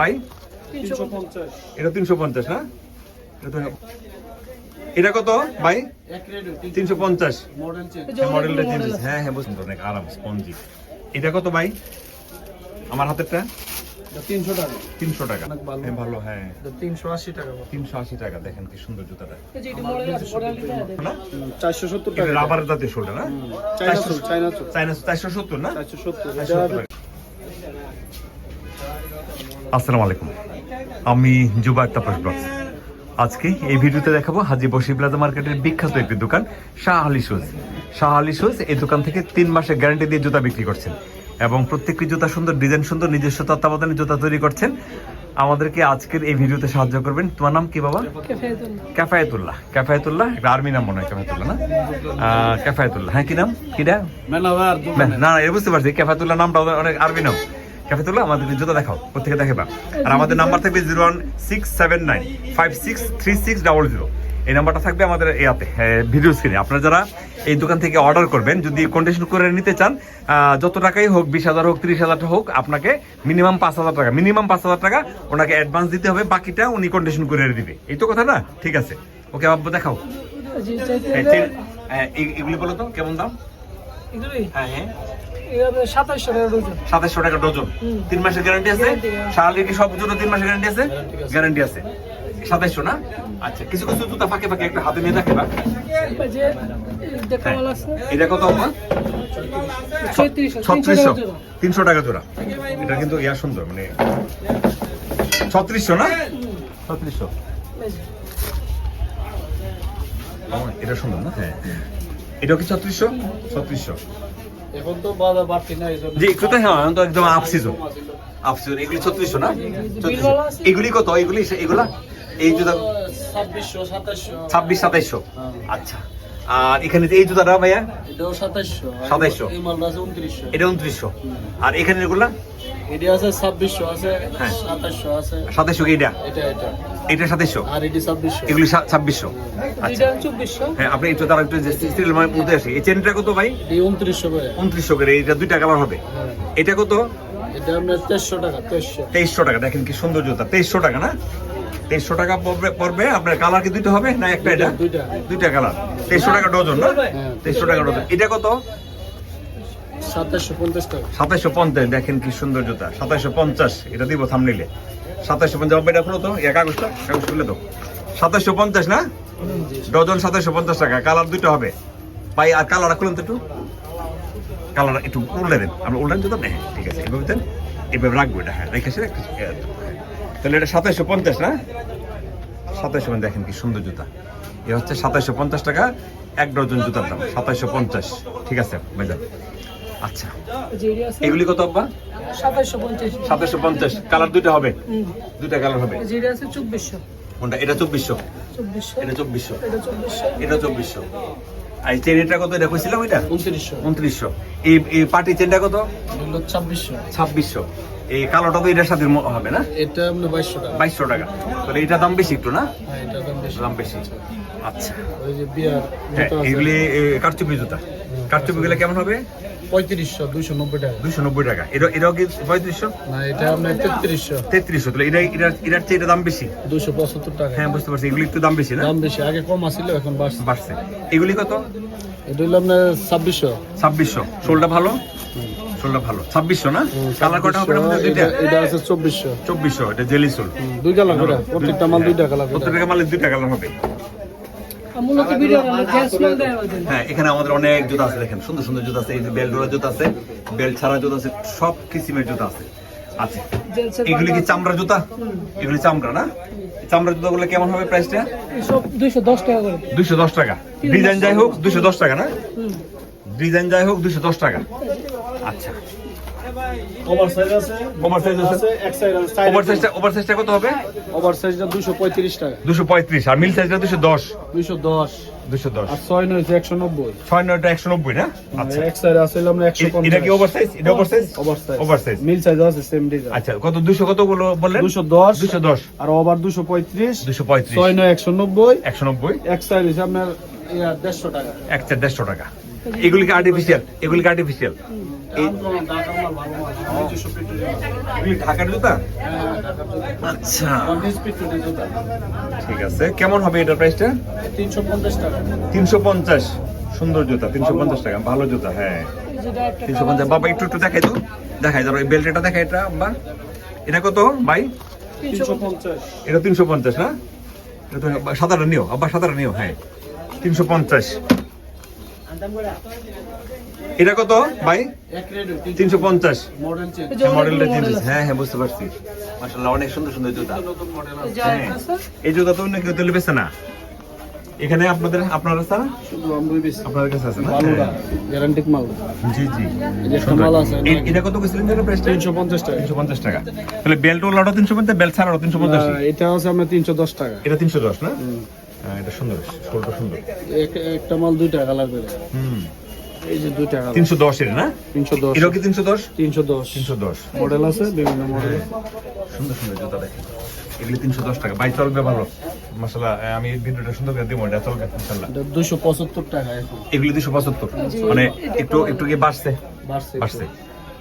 ভাই এটা তিনশো পঞ্চাশ না? এটা কত? ভাই তিনশো পঞ্চাশ। মডেল মডেলটা চেঞ্জ হ্যাঁ হ্যাঁ বুঝতে অনেক আরাম স্পঞ্জি। এটা কত ভাই আমার হাতেরটা? তিনশো টাকা। তিনশো টাকা। ভালো। হ্যাঁ ভালো হ্যাঁ। তিনশো আশি টাকা তিনশো আশি টাকা। দেখেন কি সুন্দর জুতাটা। চারশো সত্তর টাকা। রাবারের না? চাইনা চারশো সত্তর না? চারশো সত্তর। চারশো। আসসালামু আলাইকুম। আমি যুবা তাপস ব্লগস আজকে এই ভিডিওতে দেখাবো হাজি বসি প্লাজা মার্কেটের বিখ্যাত একটি দোকান শাহ আলী শুজ। শাহ আলী শুজ এই দোকান থেকে তিন মাসের গ্যারান্টি দিয়ে জুতা বিক্রি করছেন এবং প্রত্যেকটি জুতা সুন্দর ডিজাইন সুন্দর নিজস্ব তত্ত্বাবধানে জুতা তৈরি করছেন। আমাদেরকে আজকের এই ভিডিওতে সাহায্য করবেন। তোমার নাম কি বাবা? ক্যাফায়েতুল্লাহ ক্যাফায়েতুল্লাহ একটা আর্মি নাম মনে হয় ক্যাফায়েতুল্লাহ না? আহ, ক্যাফায়েতুল্লাহ হ্যাঁ কি নাম? কিটা না না এ বুঝতে পারছি। ক্যাফাতুল্লাহ নামটা অনেক আরবি নাম। ক্যাফাতুল্লাহ আমাদের জুতা দেখাও কোথেকে দেখাবা আর আমাদের নাম্বার থাকবে zero one six seven nine five six three six double zero এই নাম্বারটা থাকবে আমাদের ইয়াতে ভিডিও স্ক্রিনে আপনারা যারা এই দোকান থেকে অর্ডার করবেন যদি কন্ডিশন করে নিতে চান যত টাকাই হোক বিশ হাজার হোক তিরিশ হাজার হোক আপনাকে মিনিমাম পাঁচ হাজার টাকা মিনিমাম পাঁচ হাজার টাকা ওনাকে অ্যাডভান্স দিতে হবে বাকিটা উনি কন্ডিশন করে দিবে। এই তো কথা না? ঠিক আছে। ওকে আব্বু দেখাও। এগুলি বলো তো কেমন দাম? হ্যাঁ হ্যাঁ। সাতাশশো টাকা ডজন। সাতাশশো টাকা ডজন। তিন মাসের গ্যারান্টি আছে। কি সব জন্য তিন মাসের গ্যারান্টি আছে? গ্যারান্টি আছে। সাতাশশো না? আচ্ছা কিছু কিছু জুতা ফাঁকে ফাঁকে একটা হাতে নিয়ে দেখে বা যে দেখা ভালো আছে। এটা কত আমার ছত্রিশশো তিনশো টাকা জোড়া। এটা কিন্তু ইয়া সুন্দর মানে ছত্রিশশো না? ছত্রিশশো। এটা সুন্দর না? হ্যাঁ। এটা কি ছত্রিশশো? ছত্রিশশো। এখন তো বাজার বাড়তি না এইজন্য জি একটু তো হ্যাঁ এখন তো একদম আপ সিজন আপ সিজন এগুলি ছত্রিশশো না? এগুলি কত? এগুলি এগুলা? এই জুতা ছাব্বিশশো সাতাশশো। ছাব্বিশ সাতাইশশো? হ্যাঁ। আচ্ছা। আর এখানে এই জুতাটা ভাইয়া? এটাও 2700 2700 এই মালটা আছে উনত্রিশশো। এটা উনত্রিশশো। আর এখানে এগুলা? এটি আছে আছে হ্যাঁ। সাতাশশো আছে সাতাইশশো কি এটা? এটা এটা। এটা সাতাইশশো আর এটি ছাব্বিশশো। এগুলি সা- ছাব্বিশশো। আচ্ছা। হ্যাঁ আপনি একটু তারা একটু সিরিয়াল মধ্যে আসে। এই চেনটা কত ভাই? এটি উনত্রিশশো করে। উনত্রিশশো করে। এটা দুইটা কালার হবে। হ্যাঁ। এটা কত? এটা তেইশশো টাকা দেখেন কি সুন্দর জুতা তেইশশো টাকা না? তেইশশো টাকা পড়বে পড়বে। আপনার কালার কি দুইটা হবে? না একটা এটা? দুইটা। দুইটা কালার তেইশশো টাকা ডজন না। তেইশশো টাকা ডজন। এটা কত? সাতাইশো পঞ্চাশ দেখেন কি সুন্দর জুতা। সাতাইশো পঞ্চাশ এটা দিব থামনিলে সাতাইশো পঞ্চাশ এটা তো? এক কাগজটা কাগজ তো। সাতাইশো পঞ্চাশ না? ডজন সাতাইশো পঞ্চাশ টাকা। কালার দুটো হবে। ভাই আর কালারটা খুলুন তো একটু। কালার একটু উল্টে দেন। আপনি উল্টান তো হ্যাঁ ঠিক আছে। এভাবে দেন। এভাবে রাখব এটা। হ্যাঁ রেখে সেটা একটু- হ্যাঁ, তাহলে এটা সাতাইশো পঞ্চাশ না? সাতাইশো দেখেন কি সুন্দর জুতা। এ হচ্ছে সাতাইশো পঞ্চাশ টাকা এক ডজন জুতার দাম। সাতাইশো পঞ্চাশ ঠিক আছে ভাইজান। আচ্ছা। এগুলি কত আব্বা? সাতাশশো পঞ্চাশ। কালার দুইটা হবে। দুইটা কালার হবে। এটা চব্বিশশো। কোনটা? এটা চব্বিশশো। চব্বিশশো। এটা চব্বিশশো। এটা চব্বিশশো। এটা আর চেনটা কত? এটা কইছিলাম এটা? উনত্রিশশো। উনত্রিশশো। এই চেনটা কত? ছাব্বিশশো। ছাব্বিশশো। এই কালোটা তো এটার সাথে হবে না? এটা আপনার বাইশশো টাকা। বাইশশো টাকা। তাহলে এটা দাম বেশি একটু না? হ্যাঁ দাম বেশি। আচ্ছা। ওই যে বিয়ার হ্যাঁ এগুলি কারচুপি জুতা। কারচুপি গুলো কেমন হবে? পঁয়ত্রিশশো দুইশো নব্বই টাকা। দুইশো নব্বই টাকা। এটা এটাও কি পঁয়ত্রিশশো? না এটা আপনার তেত্রিশশো। তেত্রিশশো। তাহলে এটা এটার এটার চেয়ে এটা দাম বেশি? দুশো পঁচাত্তর টাকা। হ্যাঁ বুঝতে পারছি। এগুলি একটু দাম বেশি না? দাম বেশি। আগে কম আসছিল এখন বাড়ছে। বাড়ছে। এগুলি কত? এটা হলো আপনার ছাব্বিশশো। ছাব্বিশশো। শোলটা ভালো? শোলটা ভালো। ছাব্বিশশো না? কালার কটা হবে দুইটা? এটা আছে চব্বিশশো। চব্বিশশো এটা জেলি সোল দুই কালার প্রত্যেকটা মাল দুইটা কালার প্রত্যেকটা মালের দুইটা কালার হবে আর মূলত ভিডিও গ্যাস মাল দেয় আমাদের হ্যাঁ এখানে আমাদের অনেক জুতা আছে দেখেন সুন্দর সুন্দর জুতা আছে এই যে জুতা আছে বেল ছাড়া জুতা আছে সব কিসিমের জুতা আছে। আচ্ছা এগুলি কি চামড়া জুতা? এগুলি চামড়া না? চামড়া জুতাগুলো কেমন হবে প্রাইসটা দুইশো দশ টাকা করে। দুইশো দশ টাকা। ডিজাইন যাই হোক দুইশো দশ টাকা না? ডিজাইন যাই হোক দুইশো দশ টাকা। আচ্ছা ওভার আছে? ওভার আছে? এক সাইজ আছে ওভার সাইজটা কত হবে? টাকা। আর মিল সাইজটা দুশো দশ। দুইশো দশ। দুশো দশ। আর ছয় নয় নয়টা না? আচ্ছা। এক সাইজ আছে আমরা একশো এটা কি ওভার এটা over size over size over size মিল সাইজ আছে সেম ডিজাইন আচ্ছা কত দুশো কতগুলো বললেন? দুশো দশ। দুশো দশ। আর ওভার দুশো পঁয়ত্রিশ। দুশো পঁয়ত্রিশ। ছয় নয় একশো নব্বই। একশো নব্বই। এক সাইজ হচ্ছে আপনার ইয়া, দেড়শো টাকা। এক টাকা। এগুলি কি আর্টিফিশিয়াল এগুলি কি আর্টিফিশিয়াল ঢাকার জুতা? আচ্ছা। ঠিক আছে। কেমন হবে এটার প্রাইসটা তিনশো পঞ্চাশ। টাকা তিনশো পঞ্চাশ সুন্দর জুতা তিনশো পঞ্চাশ টাকা ভালো জুতা হ্যাঁ। তিনশো পঞ্চাশ। বাবা একটু একটু দেখাই তো। দেখাই ধরো এই বেল্ট এটা দেখাই এটা বা এটা কত ভাই? এটা তিনশো পঞ্চাশ না? এটা তো নিও আব্বা সাতাটা নিও হ্যাঁ। তিনশো পঞ্চাশ। এটা কত ভাই? তিনশো পঞ্চাশ। মডেলটা চেঞ্জ হ্যাঁ হ্যাঁ বুঝতে পারছি। মাশাআল্লাহ অনেক সুন্দর সুন্দর জুতা। এই হ্যাঁ। এই জুতা তো অন্য কেউ তুলে বেছে না এখানে আপনাদের আপনার আছে না? আপনাদের কাছে আছে না। গ্যারান্টিক মাল। জি জি। মাল আছে এটা কত কইছিলেন যেন তিনশো পঞ্চাশ টাকা। তিনশো পঞ্চাশ টাকা। তাহলে বেল্ট ওলাটা তিনশো পঞ্চাশ বেল্ট ছাড়াও তিনশো পঞ্চাশ। না, এটা আছে আপনার তিনশো দশ টাকা। এটা তিনশো দশ না? এটা সুন্দর শোলটা সুন্দর। একটা মাল দুই টাকা লাগবে। হুম। এই যে দুই টাকা তিনশো দশের না? তিনশো দশ। কি তিনশো দশ? তিনশো দশ। তিনশো দশ। মডেল আছে বিভিন্ন মডেল। সুন্দর সুন্দর জুতা দেখেন। এগুলি তিনশো দশ টাকা। বাই চলবে ভালো। মাসাল্লাহ আমি ভিডিওটা সুন্দর করে দিব এটা চলবে ইনশাল্লাহ দুশো পঁচাত্তর টাকা এগুলি দুশো পঁচাত্তর। মানে একটু একটু কি বাড়ছে? বাড়ছে। বাড়ছে।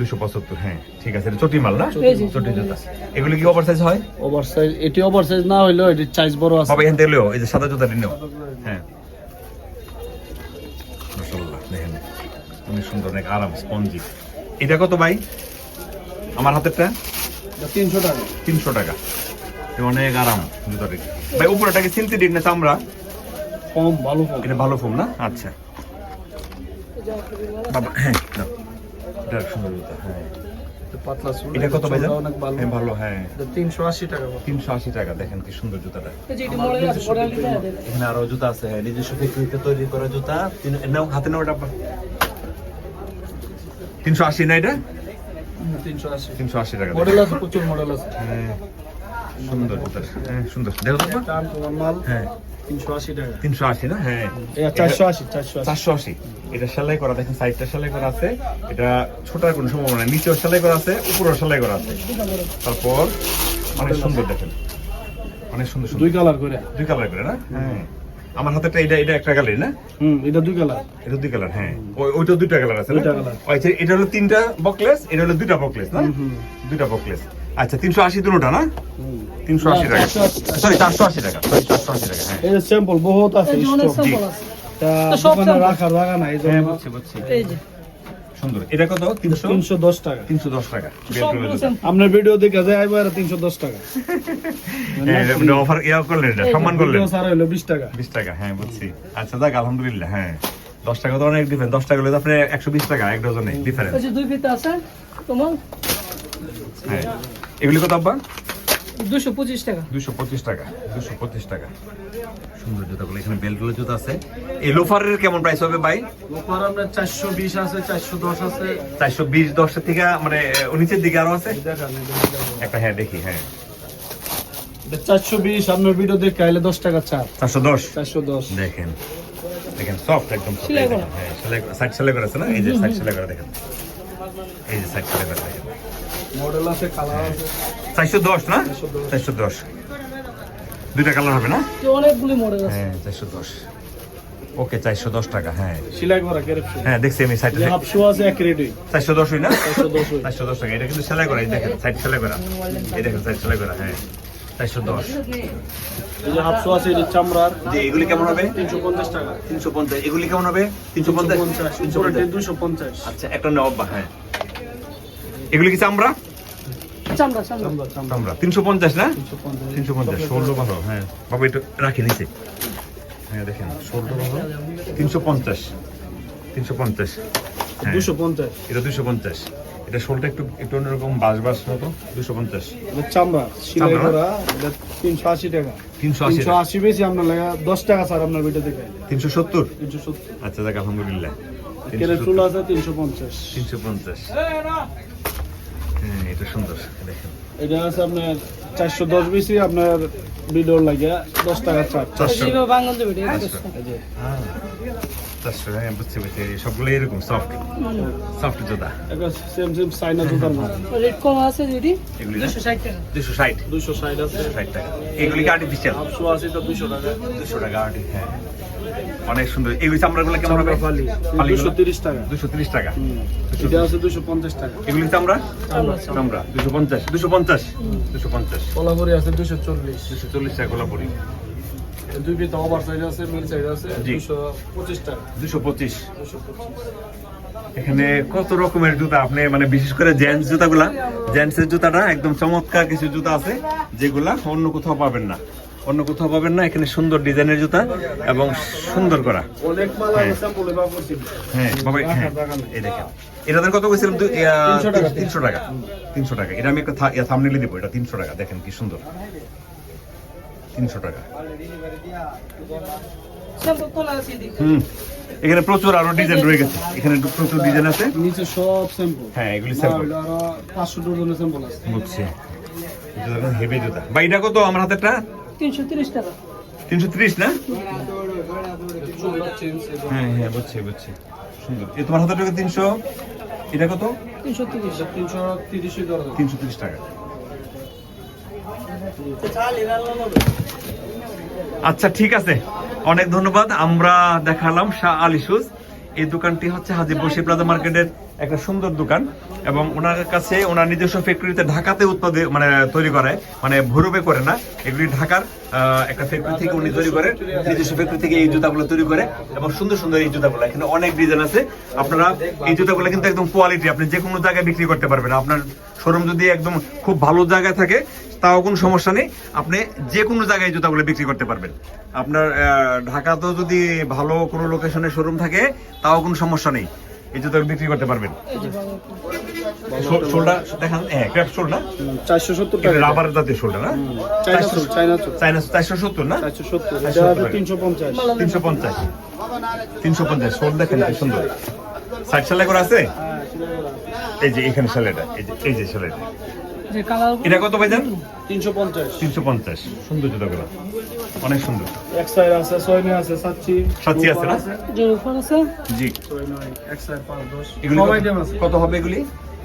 দুশো পঁচাত্তর হ্যাঁ ঠিক আছে এটা চটি মাল না? চটি জুতা। এগুলি কি ওভার সাইজ হয়? ওভার সাইজ এটি ওভার সাইজ না হইলেও এটির সাইজ বড় আছে। বাবা এখান থেকে লেও এই যে সাদা জুতাটি নেও। হ্যাঁ। মাশাআল্লাহ দেখেন অনেক সুন্দর অনেক আরাম স্পঞ্জি। এটা কত ভাই? আমার হাতেরটা? তিনশো টাকা। তিনশো টাকা। অনেক আরাম জুতাটি। ভাই উপরেটা কি সিনথেটিক না চামড়া? কম ভালো কম এটা ভালো ফোম না? আচ্ছা। বাবা হ্যাঁ হ্যাঁ। পাতলা চুল এটা কত ভাই অনেক ভালো। হ্যাঁ ভালো হ্যাঁ। এটা তিনশো আশি টাকা করে। তিনশো আশি টাকা দেখেন কি সুন্দর জুতাটা। এই যে এটা মডেল আছে মডেল দিতে হবে এখানে আরও জুতা আছে হ্যাঁ নিজস্ব ফ্যাক্টরিতে তৈরি করা জুতা। নাও হাতে নাও এটা তিনশো আশি না এটা? তিনশো আশি। তিনশো আশি টাকা মডেল আছে প্রচুর মডেল আছে। হ্যাঁ, সুন্দর হ্যাঁ সুন্দর। দেখো তো হ্যাঁ। তিনশো আশি না? হ্যাঁ। চারশো আশি চারশো আশি। এটা সেলাই করা দেখেন সাইডটা সেলাই করা আছে। এটা ছোটার কোনো সম্ভাবনা নিচেও সেলাই করা আছে উপরেও সেলাই করা আছে। তারপর অনেক সুন্দর দেখেন। অনেক সুন্দর দুই কালার করে। দুই কালার করে না? হ্যাঁ। আমার হাতেটা এটা এটা একটা কালার না? হুম এটা দুই কালার। এটা দুই কালার হ্যাঁ। ওই- ওইটা দুইটা কালার আছে দুইটা colour। আচ্ছা এটা হলো তিনটা বকলেস এটা হলো দুইটা বকলেস না? দুইটা বকলেস। আচ্ছা তিনশো আশি দুটোটা না? তিনশো আশি টাকা। সরি চারশো আশি টাকা। সরি চারশো আশি টাকা হ্যাঁ। এই স্যাম্পল বহুত আছে নাই হ্যাঁ বুঝছি বুঝছি। সুন্দর। এটা কত? তিনশো? তিনশো দশ টাকা। তিনশো দশ টাকা। আপনার ভিডিও দেখে যায় তিনশো দশ টাকা। অফার ইয়া করলেন এটা সম্মান করলেন। ভিডিও হলো বিশ টাকা। বিশ টাকা হ্যাঁ বুঝছি। আচ্ছা আলহামদুলিল্লাহ হ্যাঁ। দশ টাকা তো অনেক ডিফারেন্স দশ টাকা হলে তো আপনার একশো বিশ টাকা এক ডজনে ডিফারেন্স দুই ফিতে আছে তোমার। হ্যাঁ। এগুলি কত আব্বা? দুশো পঁচিশ টাকা। দুশো পঁচিশ টাকা দুশো পঁচিশ টাকা। সুন্দর জুতাগুলো এখানে বেল্টগুলো জুতা আছে। এই লোফারের কেমন প্রাইস হবে ভাই? ওপর আপনার চারশো বিশ আছে চারশো দশ আছে। চারশো বিশ দশের থেকে মানে নিচের দিকে আরও আছে? একটা হ্যাঁ দেখি হ্যাঁ। চারশো বিশ আপনার ভিডিও দেখে আইলে দশ টাকা ছাড় চারশো দশ? চারশো দশ। দেখেন দেখেন সফট একদম সেলাই করা। হ্যাঁ সেলাই করা সাইড সেলাই করা আছে না? এই যে সাইড সেলাই করা দেখেন। এই যে সাইড সেলাই করা দেখেন। মডেল আছে কালার আছে। চারশো দশ না? 410 চারশো দশ। দুইটা কালার হবে না? অনেকগুলি মডেল আছে। হ্যাঁ চারশো দশ। ওকে চারশো দশ টাকা হ্যাঁ। সিলাই করা হ্যাঁ দেখছি আমি সাইড হাফশো আছে এক রেডি। চারশো দশ হই না? চারশো দশ। টাকা এটা কিন্তু সেলাই করা এই দেখেন সাইড সেলাই করা। এই দেখেন সাইড সেলাই করা হ্যাঁ। চারশো দশ। এই যে হাফশো আছে এটা চামড়ার। যে এগুলি কেমন হবে? তিনশো পঞ্চাশ টাকা। তিনশো পঞ্চাশ এগুলি কেমন হবে? তিনশো পঞ্চাশ? তিনশো পঞ্চাশ দুশো পঞ্চাশ। আচ্ছা একটা নব্বা হ্যাঁ। এগুলি কি চামড়া? চামড়া চামড়া। চামড়া চামড়া। চামড়া। তিনশো পঞ্চাশ না? তিনশো পঞ্চাশ। ষোলো ভালো হ্যাঁ। বাবা একটু রাখি নিচে। হ্যাঁ দেখেন ষোলো ভালো তিনশো পঞ্চাশ। তিনশো পঞ্চাশ হ্যাঁ। দুশো পঞ্চাশ। এটা দুশো পঞ্চাশ। এটা শোলটা একটু একটু অন্যরকম বাস বাস মতো দুশো পঞ্চাশ। এটা চামড়া সিলাই করা এটা তিনশো আশি টাকা। তিনশো আশি তিনশো আশি বেশি আপনার লাগা দশ টাকা স্যার আপনার তিনশো সত্তর? তিনশো সত্তর। আচ্ছা দেখ আলহামদুলিল্লাহ। কেরের চুল আছে তিনশো পঞ্চাশ। তিনশো পঞ্চাশ। এটা সুন্দর দেখেন। এটা আছে আপনার চারশো দশ বেশি আপনার বিডোর লাগে দশ টাকা চার। চারশো। চারশো হ্যাঁ বুঝছি বুঝছি সবগুলো এরকম সফট সফট জুতা। সেম সেম সাইনা জুতার মাল রেট কম আছে যদি এগুলি দুশো ষাট টাকা। দুশো ষাট। দুশো ষাট আছে। ষাট টাকা। এগুলি কি আর্টিফিশিয়াল আটশো আশি তো দুশো টাকা। দুশো টাকা arti- হ্যাঁ। অনেক সুন্দর। এগুলি চামড়াগুলো কেমন হবে? ফালি। ফালিগুলো? দুশো তিরিশ টাকা। দুশো তিরিশ টাকা। হুম। এটা আছে দুশো পঞ্চাশ টাকা। এগুলি চামড়া? চামড়া। চামড়া। দুশো পঞ্চাশ। দুশো পঞ্চাশ। দুশো পঞ্চাশ। কলাপুরি আছে দুশো চল্লিশ। দুশো চল্লিশ টাকা গোলাপুরি দুই ওভার সাইজ আছে মিল সাইজ আছে টাকা। এখানে কত রকমের জুতা? আপনি মানে বিশেষ করে জেন্টস জুতাগুলা জেন্টসের জুতাটা একদম চমৎকার কিছু জুতা আছে যেগুলা অন্য কোথাও পাবেন না। অন্য কোথাও পাবেন না এখানে সুন্দর ডিজাইনের জুতা এবং সুন্দর করা। হ্যাঁ। হ্যাঁ বাবা হ্যাঁ এই দেখেন। এটাদের কত কইছিলাম? তিনশো টাকা। তিনশো টাকা। তিনশো টাকা। এটা আমি একটা থামনেলে দিব এটা তিনশো টাকা। দেখেন কি সুন্দর। তিনশো টাকা। হুম। এখানে প্রচুর আরও ডিজাইন রয়ে গেছে। এখানে প্রচুর ডিজাইন আছে। নিচে সব স্যাম্পল হ্যাঁ এগুলি স্যাম্পল পাঁচশো ডজনের স্যাম্পল আছে। বুঝছি। হেভি জুতা। বা এটা কত আমার হাতেরটা? তিনশো তিরিশ টাকা। তিনশো ত্রিশ না? হ্যাঁ হ্যাঁ বুঝছি বুঝছি। সুন্দর। এ তোমার হাতের টাকা তিনশো? এটা কত? তিনশো তিরিশ। তিনশো ত্রিশ টাকা। আচ্ছা ঠিক আছে। অনেক ধন্যবাদ। আমরা দেখালাম শাহ আলী শুজ। এই দোকানটি হচ্ছে হাজি বসি প্লাজা মার্কেটের একটা সুন্দর দোকান এবং ওনার কাছে ওনার নিজস্ব ফ্যাক্টরিতে ঢাকাতে উৎপাদে মানে তৈরি করে। মানে ভৈরবে করে না। এগুলি ঢাকার একটা ফ্যাক্টরি থেকে উনি তৈরি করে। নিজস্ব ফ্যাক্টরি থেকে এই জুতাগুলো তৈরি করে এবং সুন্দর সুন্দর এই জুতাগুলো। এখানে অনেক ডিজাইন আছে। আপনারা এই জুতাগুলো কিন্তু একদম কোয়ালিটি আপনি যে কোনো জায়গায় বিক্রি করতে পারবেন। আপনার শোরুম যদি একদম খুব ভালো জায়গায় থাকে তাও কোনো সমস্যা নেই। আপনি যে কোনো জায়গায় জুতাগুলো বিক্রি করতে পারবেন। আপনার ঢাকাতেও যদি ভালো কোনো লোকেশনে শোরুম থাকে তাও কোনো সমস্যা নেই। এই জুতাগুলো বিক্রি করতে পারবেন। শোল্ডার দেখান। হ্যাঁ ক্র্যাপ শোল্ডার চারশো সত্তর টাকা রাবার জাতীয় শোল্ডার না? চাইনা চারশো সত্তর না। তিনশো পঞ্চাশ। তিনশো পঞ্চাশ। তিনশো পঞ্চাশ শোল দেখেন কি সুন্দর। করা আছে? এই যে এখানে সেলাইটা এই যে এই যে কালার এটা কত ভাইজান? তিনশো পঞ্চাশ। তিনশো পঞ্চাশ। সুন্দর জুতোগুলো অনেক সুন্দর। এক আছে সয়নি আছে সাচ্চি সাচ্চি আছে না? যে আছে? জি। নয় পাঁচ দশ। এগুলি কত- আইটেম আছে। কত হবে এগুলি?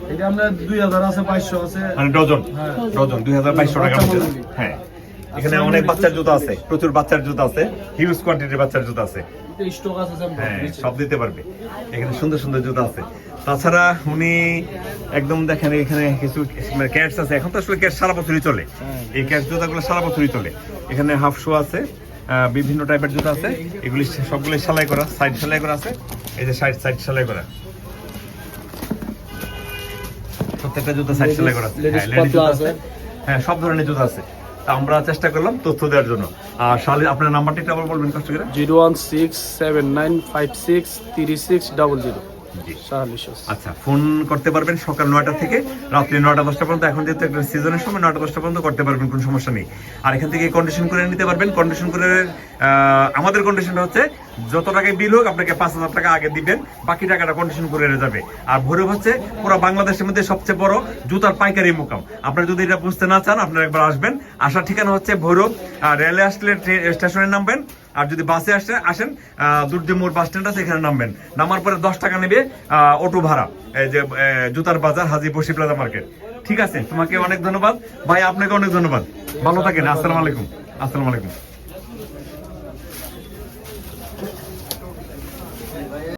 এটা আমরা দুই হাজার আছে বাইশশো আছে। মানে ডজন। হ্যাঁ। ডজন দুই হাজার বাইশশো মজুরি। হ্যাঁ। এখানে অনেক বাচ্চার জুতো আছে প্রচুর বাচ্চার জুতো আছে হিউজ কোয়ান্টিটির বাচ্চার জুতো আছে। হ্যাঁ সব দিতে পারবে। এখানে সুন্দর সুন্দর জুতো আছে। তাছাড়া উনি একদম দেখেন এখানে কিছু মানে ক্যাটস আছে। এখন তো আসলে ক্যাট সারা বছরই চলে। হ্যাঁ। এই ক্যাট জুতাগুলো সারা বছরই চলে। এখানে হাফ শু আছে বিভিন্ন টাইপের জুতো আছে। এগুলি সবগুলো সেলাই করা সাইড সেলাই করা আছে। এই যে সাইড সাইড সেলাই করা। প্রত্যেকটা জুতো সাইড সেলাই করা আছে। হ্যাঁ। হ্যাঁ সব ধরনের জুতো আছে। আমরা চেষ্টা করলাম তথ্য দেওয়ার জন্য। আর শালি আপনার নাম্বারটি একটু আবার বলবেন কষ্ট করে। Zero one six seven nine five six three six double zero. আচ্ছা ফোন করতে পারবেন সকাল নয়টা থেকে রাত্রি নয়টা দশটা পর্যন্ত। এখন যেহেতু একটা সিজনের সময় নয়টা দশটা পর্যন্ত করতে পারবেন কোনো সমস্যা নেই। আর এখান থেকে কন্ডিশন করে নিতে পারবেন। কন্ডিশন করে আমাদের কন্ডিশনটা হচ্ছে যত টাকায় বিল হোক আপনাকে পাঁচ হাজার টাকা আগে দিবেন, বাকি টাকাটা কন্ডিশন করে যাবে। আর ভৈরব হচ্ছে পুরো বাংলাদেশের মধ্যে সবচেয়ে বড় জুতার পাইকারি মোকাম। আপনারা যদি এটা বুঝতে না চান, আপনারা একবার আসবেন। আসার ঠিকানা হচ্ছে ভৈরব রেলে আসলে স্টেশনে নামবেন। আর যদি বাসে আসে, আসেন দুর্দি মোড় বাস স্ট্যান্ড আছে, এখানে নামবেন। নামার পরে দশ টাকা নেবে অটো ভাড়া, এই যে জুতার বাজার হাজি বসি প্লাজা মার্কেট। ঠিক আছে, তোমাকে অনেক ধন্যবাদ। ভাই, আপনাকে অনেক ধন্যবাদ। ভালো থাকেন, আসসালামু আলাইকুম। আসসালামু আলাইকুম।